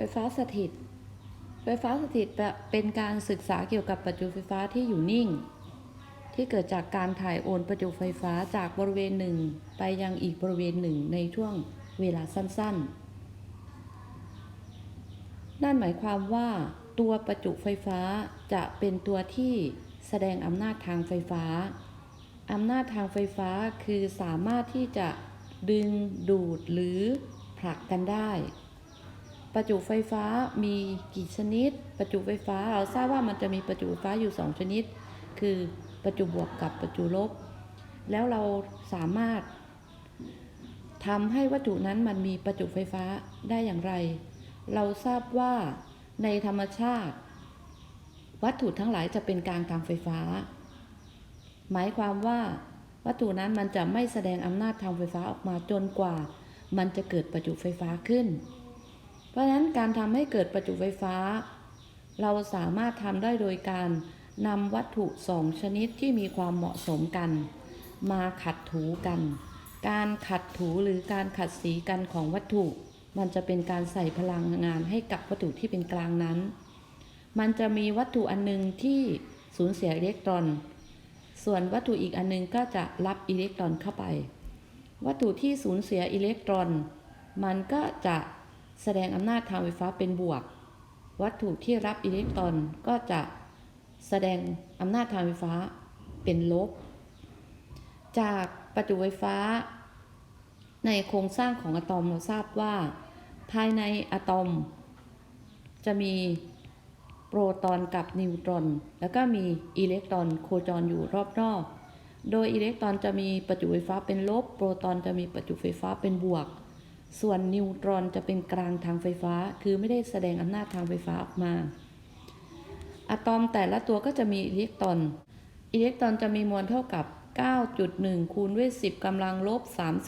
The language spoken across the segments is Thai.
ไฟ้าสถิต ไฟฟ้าสถิตเป็นการศึกษาเกี่ยวกับประจุไฟฟ้าที่อยู่นิ่ง ที่เกิดจากการถ่ายโอนประจุไฟฟ้าจากบริเวณหนึ่ง ไปยังอีกบริเวณหนึ่งในช่วงเวลาสั้นๆ นั่นหมายความว่า ตัวประจุไฟฟ้าจะเป็นตัวที่แสดงอำนาจทางไฟฟ้า อำนาจทางไฟฟ้าคือสามารถที่จะดึงดูดหรือผลักกันได้ ประจุไฟฟ้ามีกี่ชนิด ประจุไฟฟ้าเราทราบว่ามันจะมีประจุไฟฟ้าอยู่ 2 ชนิด คือประจุบวกกับประจุลบ แล้วเราสามารถทำให้วัตถุนั้นมันมีประจุไฟฟ้าได้อย่างไร เราทราบว่าในธรรมชาติ วัตถุทั้งหลายจะเป็นกลางทางไฟฟ้า หมายความว่าวัตถุนั้นมันจะไม่แสดงอำนาจทางไฟฟ้าออกมาจนกว่า มันจะเกิดประจุไฟฟ้าขึ้น เพราะฉะนั้นการทำให้เกิดประจุไฟฟ้า เราสามารถทำได้โดยการนำวัตถุสองชนิดที่มีความเหมาะสมกัน มาขัดถูกัน การขัดถูหรือการขัดสีกันของวัตถุ มันจะเป็นการใส่พลังงานให้กับวัตถุที่เป็นกลางนั้น มันจะมีวัตถุอันหนึงที่สูญเสียอิเล็กตรอน ส่วนวัตถุอีกอันหนึงก็จะรับอิเล็กตรอนเข้าไป วัตถุที่สูญเสียอิเล็กตรอน มันก็จะ แสดงอำนาจทางไฟฟ้าเป็นบวก วัตถุที่รับอิเล็กตรอนก็จะแสดงอำนาจทางไฟฟ้าเป็นลบ จากประจุไฟฟ้า ในโครงสร้างของอะตอมเราทราบว่า ภายในอะตอม จะมีโปรตอนกับนิวตรอน แล้วก็มีอิเล็กตรอนโคจรอยู่รอบนอก โดยอิเล็กตรอนจะมีประจุไฟฟ้าเป็นลบ โปรตอนจะมีประจุไฟฟ้าเป็นบวก ส่วนนิวตรอนจะเป็นกลางทางไฟฟ้า คือไม่ได้แสดงอำนาจทางไฟฟ้าออกมา อะตอมแต่ละตัวก็จะมีอิเล็กตรอน อิเล็กตรอนจะมีมวลเท่ากับ 9.1 คูณด้วย 10กำลังลบ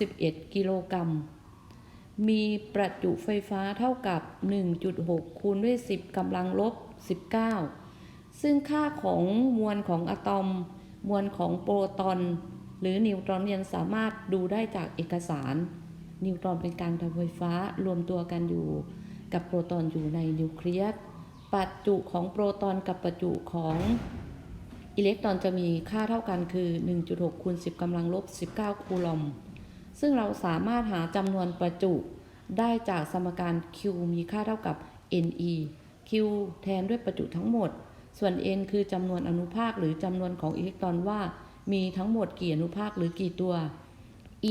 31 กิโลกรัม มีประจุไฟฟ้าเท่ากับ 1.6 คูณด้วย 10กำลังลบ 19 ซึ่งค่าของมวลของอะตอม มวลของโปรตอน หรือนิวตรอนยังสามารถดูได้จากเอกสาร นิวตรอนเป็นการทำไฟฟ้ารวมตัวกันอยู่กับโปรตอนอยู่ในนิวเคลียสปัจจุของโปรตอนกับปัจจุของอิเล็กตรอนจะมีค่าเท่ากันคือ 1.6คูณ10กำลังลบ 19 คูลอม ซึ่งเราสามารถหาจำนวนประจุได้จากสมการ Q มีค่าเท่ากับ Ne Q แทนด้วยประจุทั้งหมด ส่วน N คือจำนวนอนุภาคหรือจำนวนของอิเล็กตรอนว่า มีทั้งหมดกี่อนุภาคหรือกี่ตัว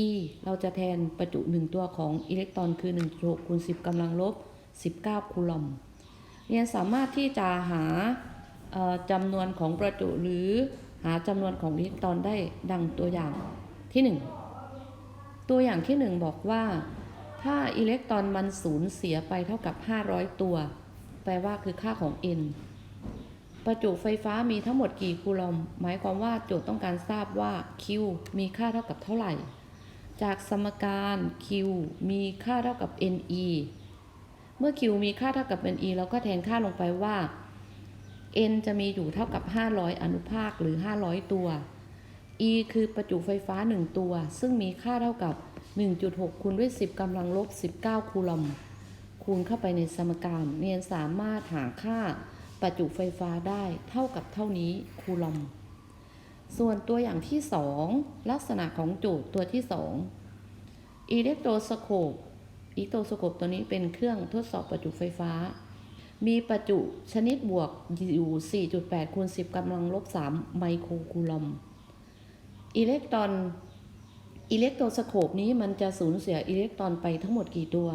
E เราจะแทนประจุ 1 ตัวของอิเล็กตรอนคือ1.6คูณ10กำลังลบ 19 คูลอมเรียนสามารถที่จะหาจำนวนของประจุหรือหาจำนวนของอิเล็กตรอนได้ดังตัวอย่างที่ 1 ตัวอย่างที่ 1 บอกว่า ถ้าอิเล็กตรอนมันสูญเสียไปเท่ากับ 500 ตัว แปลว่าคือค่าของ n ประจุไฟฟ้ามีทั้งหมดกี่คูลอม หมายความว่าโจทย์ต้องการทราบว่า q มีค่าเท่ากับเท่าไหร่ จากสมการ q มีค่าเท่ากับ ne เมื่อ q มีค่าเท่ากับ ne เราก็แทนค่าลงไปว่า n จะมีอยู่เท่ากับ 500 อนุภาคหรือ 500 ตัว e คือประจุไฟฟ้า 1 ตัว ซึ่งมีค่าเท่ากับ 1.6คูณด้วย 10กำลังลบ 19 คูลอมคูณเข้าไปในสมการเรียนสามารถหาค่าประจุไฟฟ้าได้เท่ากับเท่านี้คูลอม ส่วนตัวอย่างที่ 2 ลักษณะของจทย์ตัวที่ 2 อิเล็กโทรสโคปอิเล็กโทรสโคปตัวนี้เป็นเครื่องทดสอบประจุไฟฟ้า มีประจุชนิดบวกอยู่ 4.8คูณ10กำลังลบ 3 ไมโครคูลอมอิเล็กตรอนอิเล็กโทรสโคปนี้มันจะสูญเสียอิเล็กตรอนไปทั้งหมดกี่ตัว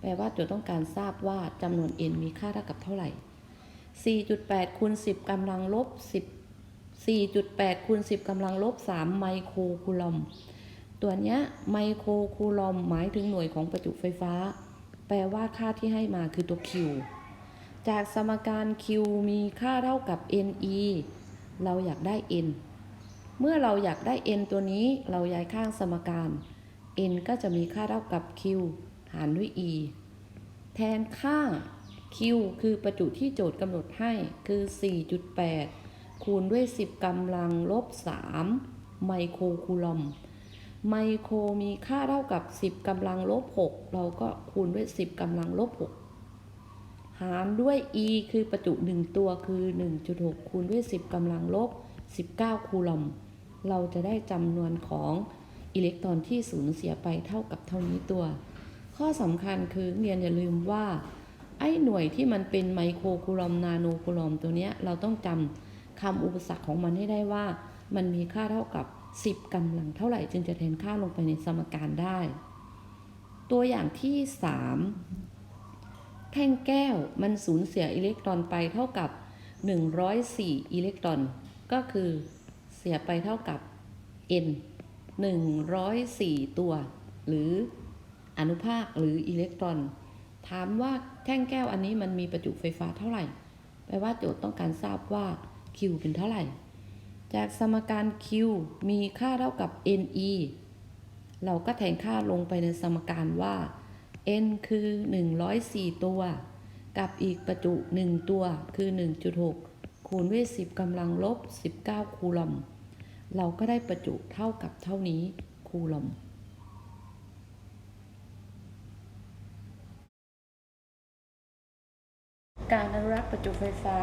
แปลว่าโจทย์ต้องการทราบว่าจำนวน n มีค่าเท่ากับเท่าไหร่ 4.8คูณ10กำลังลบ10 4.8คูณ10กำลังลบ 3 ไมโครคูลอม ตัวเนี้ยไมโครคูลอมหมายถึงหน่วยของประจุไฟฟ้า แปลว่าค่าที่ให้มาคือตัว Q จากสมการ Q มีค่าเท่ากับ Ne เราอยากได้ n เมื่อเราอยากได้ n ตัวนี้เราย้ายข้างสมการ n ก็จะมีค่าเท่ากับ q หารด้วย e แทนค่า q คือประจุที่โจทย์กำหนดให้คือ 4.8 คูณด้วย 10กำลังลบ 3 ไมโครคูลอม ไมโครมีค่าเท่ากับ 10กำลังลบ 6 เราก็คูณด้วย 10กำลังลบ 6 หารด้วย e คือประจุ 1 ตัวคือ 1.6 คูณด้วย 10กำลังลบ 19 คูลอม เราจะได้จำนวนของอิเล็กตรอนที่สูญเสียไปเท่ากับเท่านี้ตัว ข้อสำคัญคือเรียนอย่าลืมว่า ไอ้หน่วยที่มันเป็นไมโครคูลอมนาโนคูลอมตัวเนี้ยเราต้องจำ คำอุปสรรคของมันให้ได้ว่า มันมีค่าเท่ากับ 10กำลังเท่าไหร่จึงจะแทนค่าลงไปในสมการได้ ตัวอย่างที่ 3 แท่งแก้วมันสูญเสียอิเล็กตรอนไปเท่ากับ 104 อิเล็กตรอน ก็คือเสียไปเท่ากับ n 104 ตัว หรืออนุภาคหรืออิเล็กตรอน ถามว่าแท่งแก้วอันนี้มันมีประจุไฟฟ้าเท่าไหร่ แปลว่าโจทย์ต้องการทราบว่า Q เป็นเท่าไหร่ จากสมการ Q มีค่าเท่ากับ NE เราก็แทนค่าลงไปในสมการว่า n คือ 104 ตัว กับอีกประจุ 1 ตัวคือ 1.6 คูณด้วย 10กำลังลบ 19 คูลอม เราก็ได้ประจุเท่ากับเท่านี้คูลอมการอนุรักษ์ประจุไฟฟ้า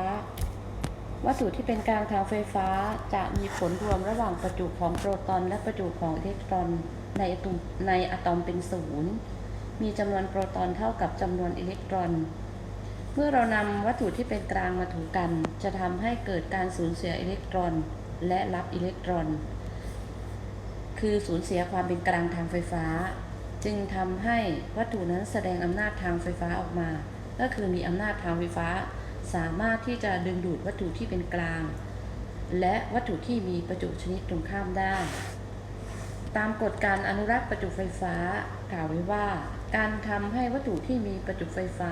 วัตถุที่เป็นกลางทางไฟฟ้าจะมีผลรวมระหว่างประจุของโปรตอนและประจุของอิเล็กตรอนในอะตอมในอะตอมเป็นศูนย์มีจำนวนโปรตอนเท่ากับจำนวนอิเล็กตรอน เมื่อเรานำวัตถุที่เป็นกลางมาถูกัน จะทำให้เกิดการสูญเสียอิเล็กตรอน และรับอิเล็กตรอน คือสูญเสียความเป็นกลางทางไฟฟ้า จึงทำให้วัตถุนั้นแสดงอำนาจทางไฟฟ้าออกมา ก็คือมีอำนาจทางไฟฟ้า สามารถที่จะดึงดูดวัตถุที่เป็นกลาง และวัตถุที่มีประจุชนิดตรงข้ามได้ ตามกฎการอนุรักษ์ประจุไฟฟ้ากล่าวไว้ว่า การทำให้วัตถุที่มีประจุไฟฟ้า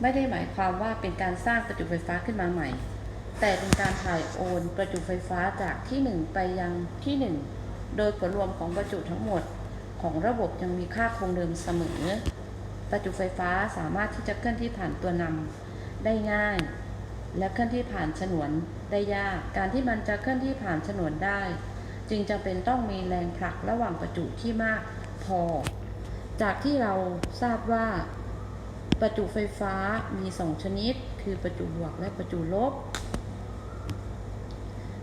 ไม่ได้หมายความว่าเป็นการสร้างประจุไฟฟ้าขึ้นมาใหม่ แต่เป็นการถ่ายโอนประจุไฟฟ้าจากที่หนึ่งไปยังที่หนึ่งโดยผลรวมของประจุทั้งหมดของระบบยังมีค่าคงเดิมเสมอ ประจุไฟฟ้าสามารถที่จะเคลื่อนที่ผ่านตัวนำ ได้ง่าย และเคลื่อนที่ผ่านฉนวนได้ยาก การที่มันจะเคลื่อนที่ผ่านฉนวนได้ จึงจำเป็นต้องมีแรงผลักระหว่างประจุที่มากพอ จากที่เราทราบว่าประจุไฟฟ้ามี2ชนิด คือประจุบวกและประจุลบ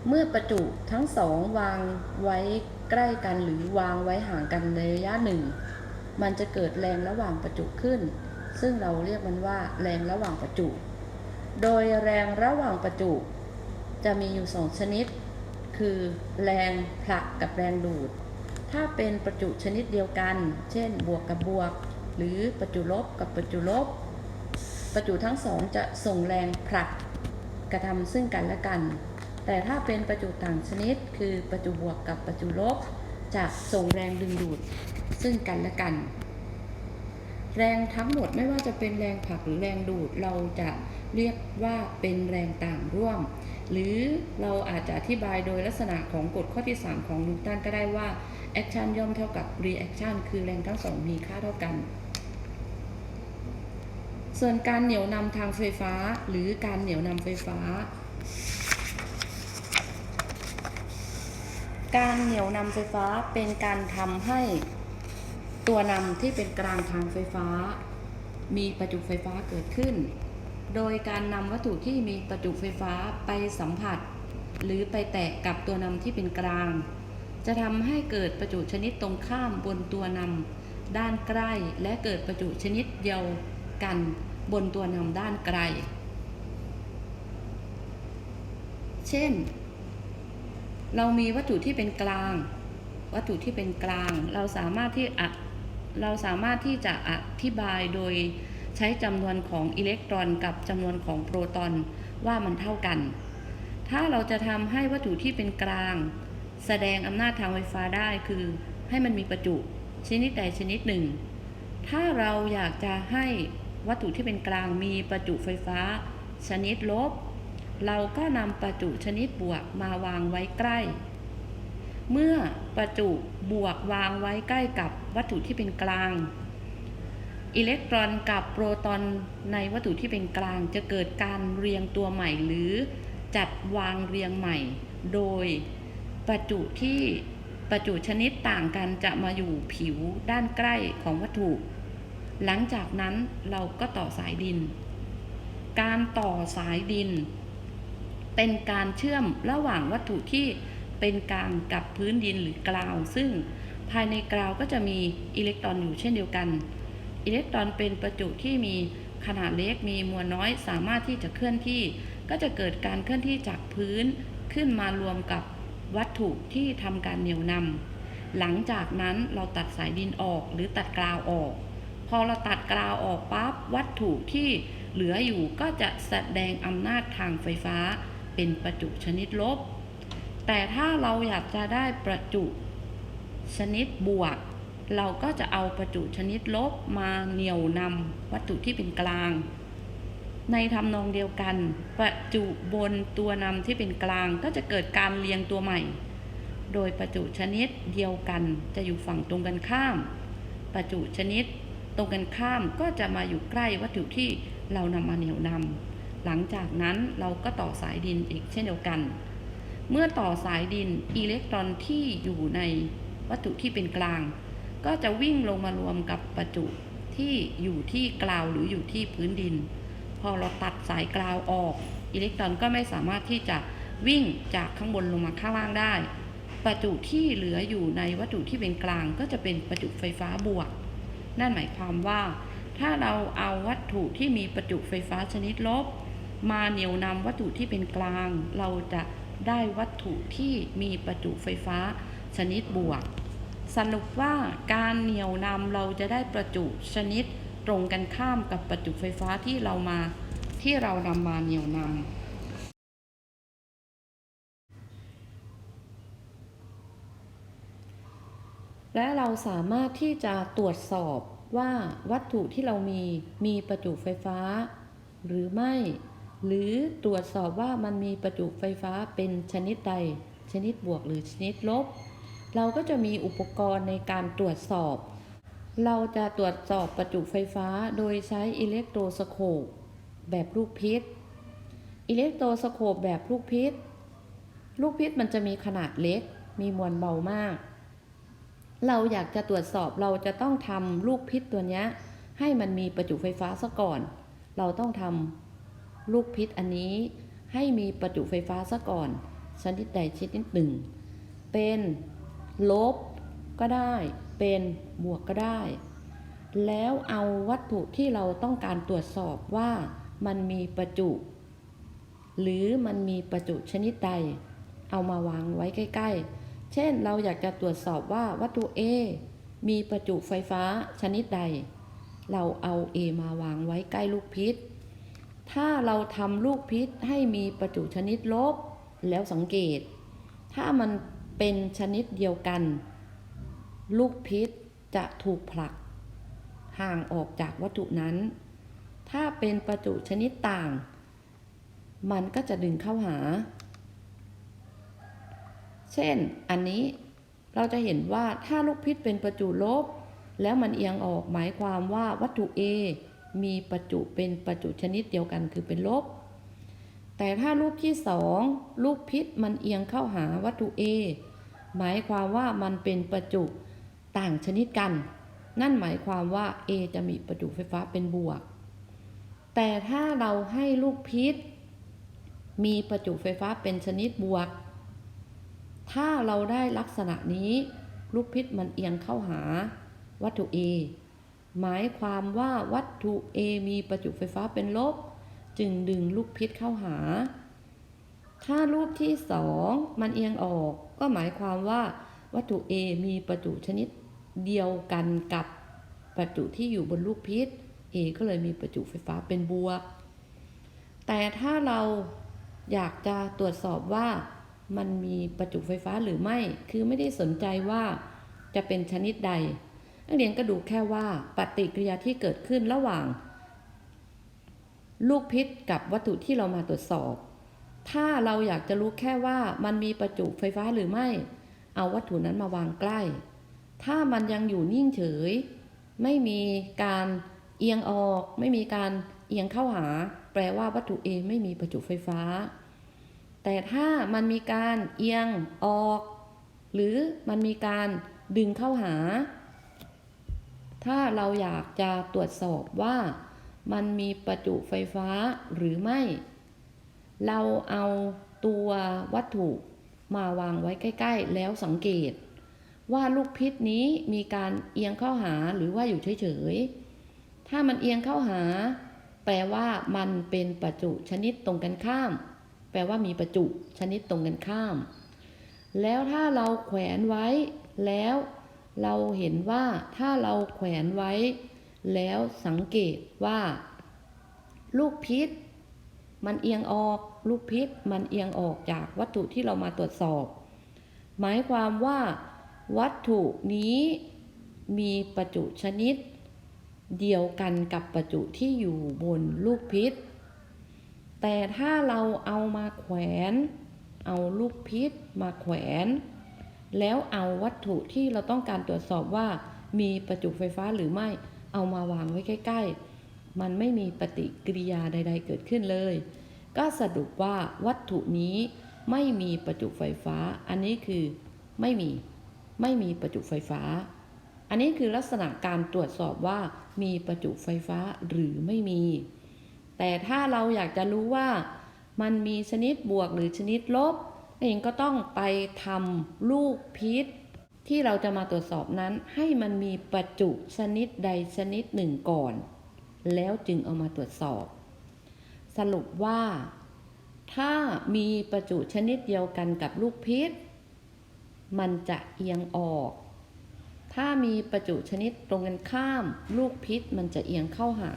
เมื่อประจุทั้งสองวางไว้ใกล้กันหรือวางไว้ห่างกันในระยะหนึ่ง มันจะเกิดแรงระหว่างประจุขึ้น ซึ่งเราเรียกมันว่าแรงระหว่างประจุ โดยแรงระหว่างประจุ จะมีอยู่สองชนิด คือแรงผลักกับแรงดูด ถ้าเป็นประจุชนิดเดียวกัน เช่น บวกกับบวก หรือประจุลบกับประจุลบ ประจุทั้งสองจะส่งแรงผลักกระทำซึ่งกันและกัน แต่ถ้าเป็นประจุต่างชนิด คือประจุบวกกับประจุลบ จะส่งแรงดึงดูดซึ่งกันและกัน แรงทั้งหมดไม่ว่าจะเป็นแรงผลักหรือแรงดูดเราจะ เรียกว่าเป็นแรงต่างร่วม หรือเราอาจจะอธิบายโดยลักษณะของกฎข้อที่ 3 ของนิวตันก็ได้ว่า action ย่อมเท่ากับ reaction คือแรงทั้งสองมีค่าเท่ากัน ส่วนการเหนี่ยวนำทางไฟฟ้า หรือการเหนี่ยวนำไฟฟ้า การเหนี่ยวนำไฟฟ้าเป็นการทำให้ตัวนำที่เป็นกลางทางไฟฟ้า มีประจุไฟฟ้าเกิดขึ้น โดยการนำวัตถุที่มีประจุไฟฟ้าไปสัมผัส หรือไปแตะกับตัวนำที่เป็นกลาง จะทำให้เกิดประจุชนิดตรงข้ามบนตัวนำด้านใกล้และเกิดประจุชนิดเดียวกันบนตัวนำด้านไกล เช่น เรามีวัตถุที่เป็นกลาง วัตถุที่เป็นกลาง เราสามารถที่อะเราสามารถที่จะอธิบายโดย ใช้จำนวนของอิเล็กตรอนกับจำนวนของโปรตอนว่ามันเท่ากัน ถ้าเราจะทำให้วัตถุที่เป็นกลาง แสดงอำนาจทางไฟฟ้าได้คือให้มันมีประจุชนิดใดชนิดหนึ่ง ถ้าเราอยากจะให้วัตถุที่เป็นกลางมีประจุไฟฟ้า ชนิดลบ เราก็นำประจุชนิดบวกมาวางไว้ใกล้ เมื่อประจุบวกวางไว้ใกล้กับวัตถุที่เป็นกลาง อิเล็กตรอนกับโปรตอนในวัตถุที่เป็นกลาง จะเกิดการเรียงตัวใหม่หรือจัดวางเรียงใหม่ โดยประจุที่ประจุชนิดต่างกันจะมาอยู่ผิวด้านใกล้ของวัตถุ หลังจากนั้นเราก็ต่อสายดิน การต่อสายดิน เป็นการเชื่อมระหว่างวัตถุที่เป็นกลางกับพื้นดินหรือกราว ซึ่งภายในกราวก็จะมีอิเล็กตรอนอยู่เช่นเดียวกัน อิเล็กตรอนเป็นประจุที่มีขนาดเล็กมีมวลน้อยสามารถที่จะเคลื่อนที่ ก็จะเกิดการเคลื่อนที่จากพื้นขึ้นมารวมกับวัตถุที่ทำการเหนี่ยวนำหลังจากนั้นเราตัดสายดินออกหรือตัดกราวออก พอเราตัดกราวออกปั๊บวัตถุที่เหลืออยู่ก็จะแสดงอำนาจทางไฟฟ้าเป็นประจุชนิดลบ แต่ถ้าเราอยากจะได้ประจุชนิดบวก เราก็จะเอาประจุชนิดลบมาเหนี่ยวนำวัตถุที่เป็นกลาง ในทำนองเดียวกัน ประจุบนตัวนำที่เป็นกลางก็จะเกิดการเรียงตัวใหม่ โดยประจุชนิดเดียวกันจะอยู่ฝั่งตรงกันข้าม ประจุชนิดตรงกันข้ามก็จะมาอยู่ใกล้วัตถุที่เรานำมาเหนี่ยวนำหลังจากนั้นเราก็ต่อสายดินอีกเช่นเดียวกัน เมื่อต่อสายดินอิเล็กตรอนที่อยู่ในวัตถุที่เป็นกลาง ก็จะวิ่งลงมารวมกับประจุที่อยู่ที่กลาวหรืออยู่ที่พื้นดิน พอเราตัดสายกลาวออก อิเล็กตรอนก็ไม่สามารถที่จะวิ่งจากข้างบนลงมาข้างล่างได้ ประจุที่เหลืออยู่ในวัตถุที่เป็นกลาง ก็จะเป็นประจุไฟฟ้าบวก นั่นหมายความว่า ถ้าเราเอาวัตถุที่มีประจุไฟฟ้าชนิดลบ มาเหนี่ยวนำวัตถุที่เป็นกลาง เราจะได้วัตถุที่มีประจุไฟฟ้าชนิดบวก สรุปว่าการเหนี่ยวนำเราจะได้ประจุชนิดตรงกันข้ามกับประจุไฟฟ้าที่เรามาที่เรานำมาเหนี่ยวนำและเราสามารถที่จะตรวจสอบว่าวัตถุที่เรามีมีประจุไฟฟ้า หรือไม่ หรือตรวจสอบว่ามันมีประจุไฟฟ้าเป็นชนิดใด ชนิดบวกหรือชนิดลบ เราก็จะมีอุปกรณ์ในการตรวจสอบ เราจะตรวจสอบประจุไฟฟ้าโดยใช้อิเล็กโทรสโคปแบบลูกพิษ อิเล็กโทรสโคปแบบลูกพิษ ลูกพิษมันจะมีขนาดเล็ก มีมวลเบามาก เราอยากจะตรวจสอบเราจะต้องทำลูกพิษตัวนี้ให้มันมีประจุไฟฟ้าซะก่อน เราต้องทำลูกพิษอันนี้ให้มีประจุไฟฟ้าซะก่อน ชนิดใดชนิดหนึ่ง เป็น ลบก็ได้เป็นบวกก็ได้ แล้วเอาวัตถุที่เราต้องการตรวจสอบว่ามันมีประจุ หรือมันมีประจุชนิดใด เอามาวางไว้ใกล้ ๆ เช่นเราอยากจะตรวจสอบว่าวัตถุ A มีประจุไฟฟ้าชนิดใด เราเอา A มาวางไว้ใกล้ลูกพิษ ถ้าเราทำลูกพิษให้มีประจุชนิดลบแล้วสังเกต ถ้ามัน เป็นชนิดเดียวกัน ลูกพิษจะถูกผลัก ห่างออกจากวัตถุนั้น ถ้าเป็นประจุชนิดต่าง มันก็จะดึงเข้าหา เช่น อันนี้เราจะเห็นว่าถ้าลูกพิษเป็นประจุลบ แล้วมันเอียงออกหมายความว่าวัตถุ A มีประจุเป็นประจุชนิดเดียวกันคือเป็นลบ แต่ถ้ารูปที่สองลูกพิษมันเอียงเข้าหาวัตถุ A หมายความว่ามันเป็นประจุต่างชนิดกัน นั่นหมายความว่า A จะมีประจุไฟฟ้าเป็นบวก แต่ถ้าเราให้ลูกพิษ มีประจุไฟฟ้าเป็นชนิดบวก ถ้าเราได้ลักษณะนี้ ลูกพิษมันเอียงเข้าหาวัตถุ A หมายความว่าวัตถุ A มีประจุไฟฟ้าเป็นลบ จึงดึงลูกพิษเข้าหา ถ้ารูปที่สองมันเอียงออก ก็หมายความว่าวัตถุ A มีประจุชนิดเดียวกันกับประจุที่อยู่บนลูกพิษ A ก็เลยมีประจุไฟฟ้าเป็นบวก แต่ถ้าเราอยากจะตรวจสอบว่ามันมีประจุไฟฟ้าหรือไม่ คือไม่ได้สนใจว่าจะเป็นชนิดใด นักเรียนก็ดูแค่ว่าปฏิกิริยาที่เกิดขึ้นระหว่าง ลูกพิษกับวัตถุที่เรามาตรวจสอบ ถ้าเราอยากจะรู้แค่ว่ามันมีประจุไฟฟ้าหรือไม่ เอาวัตถุนั้นมาวางใกล้ ถ้ามันยังอยู่นิ่งเฉย ไม่มีการเอียงออก ไม่มีการเอียงเข้าหา แปลว่าวัตถุ A ไม่มีประจุไฟฟ้า แต่ถ้ามันมีการเอียงออก หรือมันมีการดึงเข้าหา ถ้าเราอยากจะตรวจสอบว่ามันมีประจุไฟฟ้าหรือไม่ เราเอาตัววัตถุมาวางไว้ใกล้ ๆ แล้วสังเกต ว่าลูกพิษนี้มีการเอียงเข้าหาหรือว่าอยู่เฉยๆ ถ้ามันเอียงเข้าหา แปลว่ามันเป็นประจุชนิดตรงกันข้าม แปลว่ามีประจุชนิดตรงกันข้าม แล้วถ้าเราแขวนไว้แล้วเราเห็นว่าถ้าเราแขวนไว้ แล้วสังเกตว่า ลูกพิษ มันเอียงออก ลูกพิษมันเอียงออกจากวัตถุที่เรามาตรวจสอบ หมายความว่า วัตถุนี้มีประจุชนิด เดียวกันกับประจุที่อยู่บนลูกพิษ แต่ถ้าเราเอามาแขวน เอาลูกพิษมาแขวน แล้วเอาวัตถุที่เราต้องการตรวจสอบว่า มีประจุไฟฟ้าหรือไม่ เอามาวางไว้ใกล้ ๆ มันไม่มีปฏิกิริยาใด ๆ เกิดขึ้นเลย ก็สรุปว่าวัตถุนี้ไม่มีประจุไฟฟ้า อันนี้คือไม่มีไม่มีประจุไฟฟ้า อันนี้คือลักษณะการตรวจสอบว่ามีประจุไฟฟ้าหรือไม่มี แต่ถ้าเราอยากจะรู้ว่ามันมีชนิดบวกหรือชนิดลบเองก็ต้องไปทำลูกพิษ ที่เราจะมาตรวจสอบนั้น ให้มันมีประจุชนิดใดชนิดหนึ่งก่อน แล้วจึงเอามาตรวจสอบ สรุปว่า ถ้ามีประจุชนิดเดียวกันกับลูกพิษ มันจะเอียงออก ถ้ามีประจุชนิดตรงกันข้าม ลูกพิษมันจะเอียงเข้าหา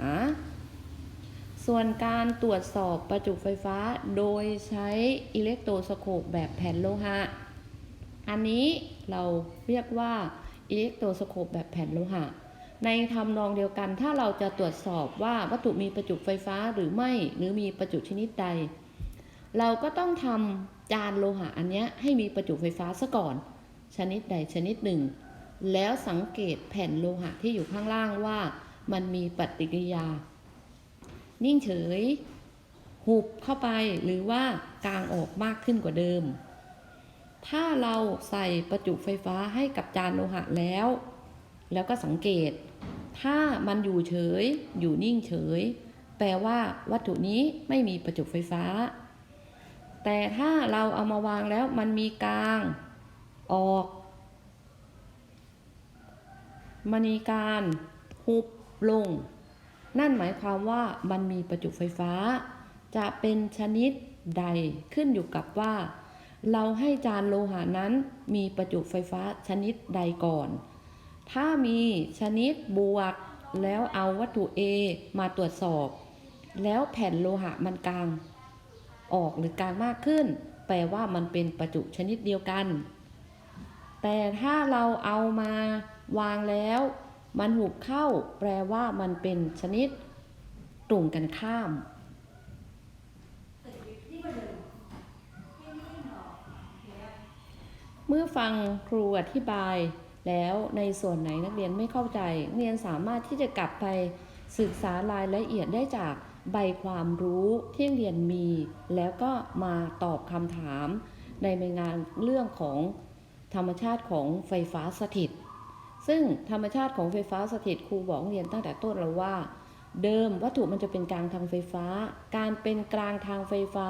ส่วนการตรวจสอบประจุไฟฟ้าโดยใช้อิเล็กโทรสโคปแบบแผ่นโลหะ อันนี้เราเรียกว่าอิเล็กโทรสโคปแบบแผ่นโลหะ ในทำนองเดียวกัน ถ้าเราจะตรวจสอบว่าวัตถุมีประจุไฟฟ้าหรือไม่หรือมีประจุชนิดใด เราก็ต้องทำจานโลหะอันนี้ให้มีประจุไฟฟ้าซะก่อน ชนิดใดชนิดหนึ่ง แล้วสังเกตแผ่นโลหะที่อยู่ข้างล่างว่า มันมีปฏิกิริยา นิ่งเฉย หุบเข้าไปหรือว่ากางออกมากขึ้นกว่าเดิม ถ้าเราใส่ประจุไฟฟ้าให้กับจานโลหะแล้ว แล้วก็สังเกต ถ้ามันอยู่เฉย อยู่นิ่งเฉย แปลว่าวัตถุนี้ไม่มีประจุไฟฟ้า แต่ถ้าเราเอามาวางแล้วมันมีกลาง ออกมันมีการหุบลง นั่นหมายความว่ามันมีประจุไฟฟ้า จะเป็นชนิดใดขึ้นอยู่กับว่า เราให้จานโลหะนั้นมีประจุไฟฟ้าชนิดใดก่อน ถ้ามีชนิดบวกแล้วเอาวัตถุ A มาตรวจสอบ แล้วแผ่นโลหะมันกลาง ออกหรือกลางมากขึ้น แปลว่ามันเป็นประจุชนิดเดียวกัน แต่ถ้าเราเอามาวางแล้ว มันหุบเข้า แปลว่ามันเป็นชนิดตรงกันข้ามเมื่อฟังครูอธิบาย แล้วในส่วนไหนนักเรียนไม่เข้าใจนักเรียนสามารถที่จะกลับไปศึกษารายละเอียดได้จากใบความรู้ที่นักเรียนมี แล้วก็มาตอบคำถาม ในใบงานเรื่องของธรรมชาติของไฟฟ้าสถิต ซึ่งธรรมชาติของไฟฟ้าสถิตครูบอกนักเรียนตั้งแต่ต้นแล้วว่า เดิมวัตถุมันจะเป็นกลางทางไฟฟ้า การเป็นกลางทางไฟฟ้า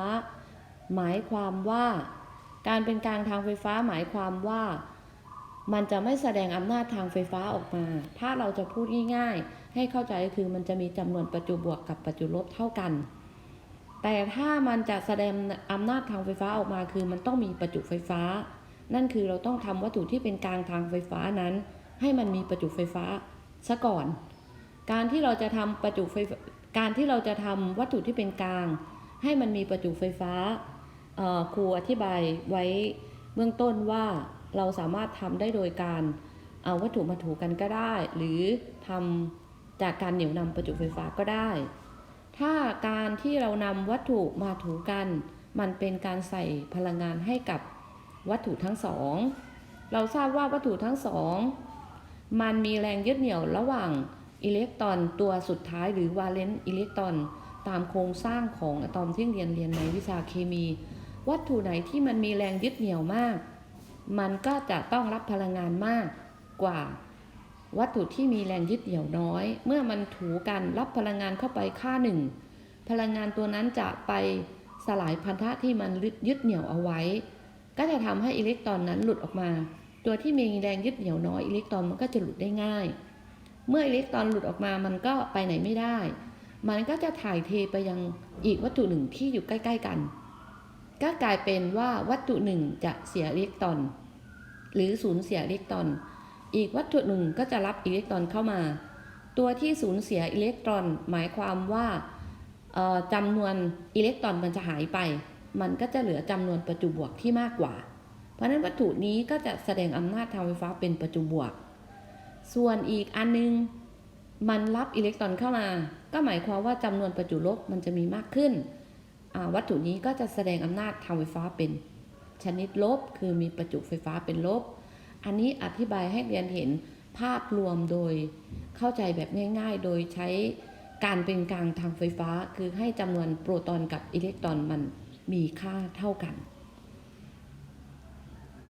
หมายความว่า การเป็นกลางทางไฟฟ้าหมายความว่า มันจะไม่แสดงอำนาจทางไฟฟ้าออกมา ถ้าเราจะพูดง่ายๆ ให้เข้าใจก็คือมันจะมีจำนวนประจุบวกกับประจุลบเท่ากัน แต่ถ้ามันจะแสดงอำนาจทางไฟฟ้าออกมาคือมันต้องมีประจุไฟฟ้า นั่นคือเราต้องทำวัตถุที่เป็นกลางทางไฟฟ้านั้น ให้มันมีประจุไฟฟ้าซะก่อน การที่เราจะทำประจุไฟการที่เราจะทำวัตถุที่เป็นกลาง ให้มันมีประจุไฟฟ้าครูอธิบายไว้เบื้องต้นว่า เราสามารถทำได้โดยการเอาวัตถุมาถูกันก็ได้ หรือทำจากการเหนี่ยวนำประจุไฟฟ้าก็ได้ ถ้าการที่เรานำวัตถุมาถูกัน มันเป็นการใส่พลังงานให้กับวัตถุทั้งสอง เราทราบว่าวัตถุทั้งสอง มันมีแรงยึดเหนี่ยวระหว่างอิเล็กตรอนตัวสุดท้ายหรือวาเลนต์อิเล็กตรอนตามโครงสร้างของอะตอมที่เรียนเรียนในวิชาเคมี วัตถุไหนที่มันมีแรงยึดเหนี่ยวมาก มันก็จะต้องรับพลังงานมากกว่าวัตถุที่มีแรงยึดเหนี่ยวน้อย เมื่อมันถูกันรับพลังงานเข้าไปค่าหนึ่ง พลังงานตัวนั้นจะไปสลายพันธะที่มันยึดเหนี่ยวเอาไว้ ก็จะทำให้อิเล็กตรอนนั้นหลุดออกมา ตัวที่มีแรงยึดเหนี่ยวน้อยอิเล็กตรอนมันก็จะหลุดได้ง่าย เมื่ออิเล็กตรอนหลุดออกมามันก็ไปไหนไม่ได้ มันก็จะถ่ายเทไปยังอีกวัตถุหนึ่งที่อยู่ใกล้ ๆ กัน ก็กลายเป็นว่าวัตถุหนึ่งจะเสียอิเล็กตรอน หรือสูญเสียอิเล็กตรอน อีกวัตถุหนึ่งก็จะรับอิเล็กตรอนเข้ามา ตัวที่สูญเสียอิเล็กตรอน หมายความว่าจำนวนอิเล็กตรอนมันจะหายไป มันก็จะเหลือจำนวนประจุบวกที่มากกว่า เพราะฉะนั้นวัตถุนี้ก็จะแสดงอำนาจทางไฟฟ้าเป็นประจุบวก ส่วนอีกอันนึงมันรับอิเล็กตรอนเข้ามา ก็หมายความว่าจำนวนประจุลบมันจะมีมากขึ้น วัตถุนี้ก็จะแสดงอำนาจทางไฟฟ้าเป็นชนิดลบ คือมีประจุไฟฟ้าเป็นลบ อันนี้อธิบายให้เรียนเห็นภาพรวมโดยเข้าใจแบบง่าย ๆ โดยใช้การเป็นกลางทางไฟฟ้า คือให้จำนวนโปรตอนกับอิเล็กตรอนมันมีค่าเท่ากัน